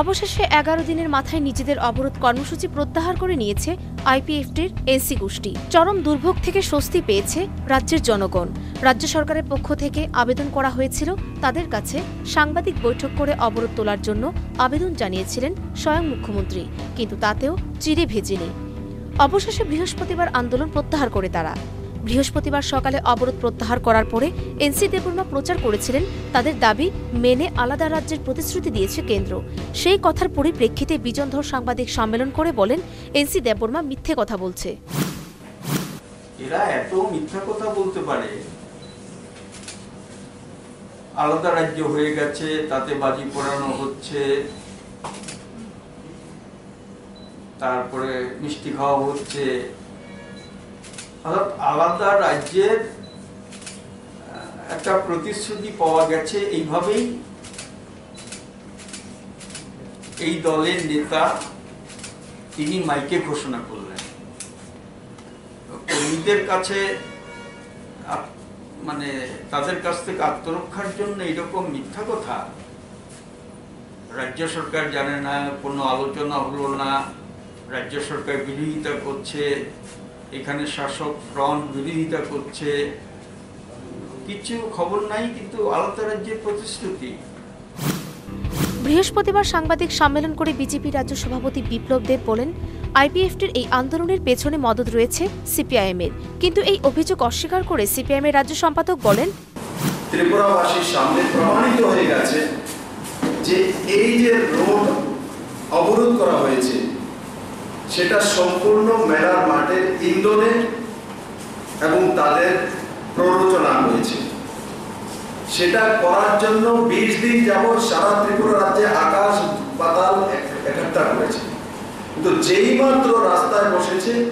অবশেষে এগারো দিনের মাথায় নিজেদের অবরোধ কর্মসূচি প্রত্যাহার করে নিয়েছে আইপিএফটির এনসি গোষ্ঠী। চরম দুর্ভোগ থেকে স্বস্তি পেয়েছে রাজ্যের জনগণ। রাজ্য সরকারের পক্ষ থেকে আবেদন করা হয়েছিল তাদের কাছে সাংবাদিক বৈঠক করে অবরোধ তোলার জন্য আবেদন জানিয়েছিলেন স্বয়ং মুখ্যমন্ত্রী, কিন্তু তাতেও চিরে ভেজেনি অবশেষে বৃহস্পতিবার আন্দোলন প্রত্যাহার করে তারা। বৃহস্পতিবার সকালে অবরোধ প্রত্যাহার করার পরে এনসি দেববর্মা প্রচার করেছিলেন, তাদের দাবি মেনে আলাদা রাজ্যের প্রতিশ্রুতি দিয়েছে কেন্দ্র। সেই কথার পরিপ্রেক্ষিতে বিজনধর সাংবাদিক সম্মেলন করে বলেন, এনসি দেববর্মা মিথ্যে কথা বলছে। এরা এত মিথ্যা কথা বলতে পারে। আলাদা রাজ্য হয়ে গেছে, তাতে বাজি পোড়ানো হচ্ছে। তারপরে মিষ্টি খাওয়া হচ্ছে। আলাদা রাজ্যের একটা প্রতিশ্রুতি পাওয়া গেছে এইভাবেই। এই দলের নেতা, তিনি মাইকে ঘোষণা করলেন। কর্মীদের কাছে মানে তাদের কাছ থেকে আত্মরক্ষার জন্য এরকম মিথ্যা কথা? রাজ্য সরকার জানে না, কোনো আলোচনা হলো না, রাজ্য সরকার বিরোধিতা করছে এখানে শাসক ফ্রন্ট বিরোধিতা করছে। কিছু খবর নাই কিন্তু আলাদা রাজ্যের প্রতিশ্রুতি। বৃহস্পতিবার সাংবাদিক সম্মেলন করে বিজেপি রাজ্য সভাপতি বিপ্লব দেব বলেন আইপিএফটির এই আন্দোলনের পেছনে মদত রয়েছে সিপিআইএম এর কিন্তু এই অভিযোগ অস্বীকার করে সিপিআইএম এর রাজ্য সম্পাদক বলেন ত্রিপুরাবাসীর সামনে প্রমাণিত হয়ে গেছে যে এই যে রোড অবরোধ করা হয়েছে সেটা সম্পূর্ণ মেলার মাঠের ইন্ধনে এবং তাদের প্ররোচনা হয়েছে। সেটা করার জন্য বিশ দিন যাবৎ সারা ত্রিপুরা রাজ্যে আকাশ পাতাল এক- করেছে। কিন্তু যেই মাত্র রাস্তায় বসেছে,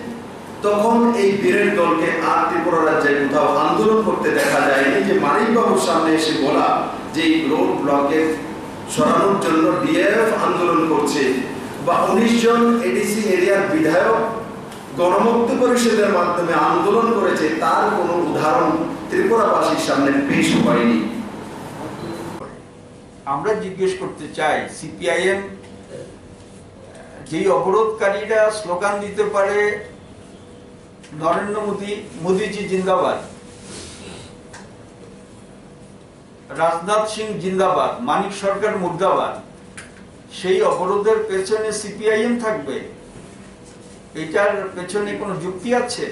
তখন এই বীরের দলকে আর ত্রিপুরা রাজ্যে কোথাও আন্দোলন করতে দেখা যায়নি যে মানিকবাবুর সামনে এসে বলা যে রোড ব্লকে সরানোর জন্য ডিএফ আন্দোলন করছে বা উনিশ জন এডিসি এরিয়ার বিধায়ক গণমুক্তি পরিষদের মাধ্যমে আন্দোলন করেছে, তার কোনো উদাহরণ ত্রিপুরাবাসীর সামনে পেশ হয়নি। আমরা জিজ্ঞেস করতে চাই সিপিআইএম যেই অবরোধকারীরা স্লোগান দিতে পারে নরেন্দ্র মোদী, মোদীজি জিন্দাবাদ। রাজনাথ সিং জিন্দাবাদ, মানিক সরকার মুর্দাবাদ। সেই অবরোধের পেছনে সিপিআইএম থাকবে? এটার পেছনে কোনো যুক্তি আছে?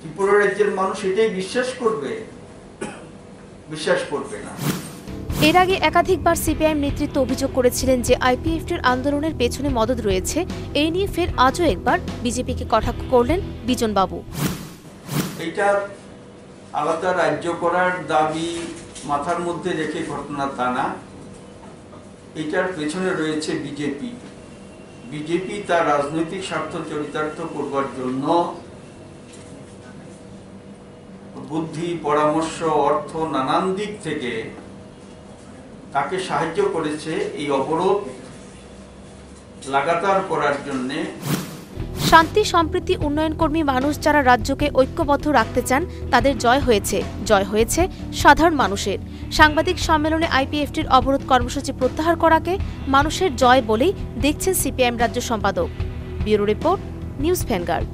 ত্রিপুরা রাজ্যের মানুষ এটাই বিশ্বাস করবে? বিশ্বাস করবে না। এর আগে একাধিকবার সিপিআইএম নেতৃত্ব অভিযোগ করেছিলেন যে আইপিএফটির আন্দোলনের পেছনে মদত রয়েছে। এই নিয়ে ফের আজও একবার বিজেপিকে কটাক্ষ করলেন বিজনবাবু। এইটার আলাদা রাজ্য করার দাবি মাথার মধ্যে রেখে ঘটনা তা না। এটার পেছনে রয়েছে বিজেপি। বিজেপি তার রাজনৈতিক স্বার্থ চরিতার্থ করবার জন্য বুদ্ধি, পরামর্শ, অর্থ নানান দিক থেকে তাকে সাহায্য করেছে এই অবরোধ লাগাতার করার জন্যে। শান্তি, সম্প্রীতি উন্নয়ন কর্মী মানুষ যারা রাজ্যকে ঐক্যবদ্ধ রাখতে চান, তাদের জয় হয়েছে। জয় হয়েছে সাধারণ মানুষের। সাংবাদিক সম্মেলনে আইপিএফটির অবরোধ কর্মসূচি প্রত্যাহার করাকে মানুষের জয় বলেই দেখছেন সিপিআইএম রাজ্য সম্পাদক। Bureau report, News Vanguard.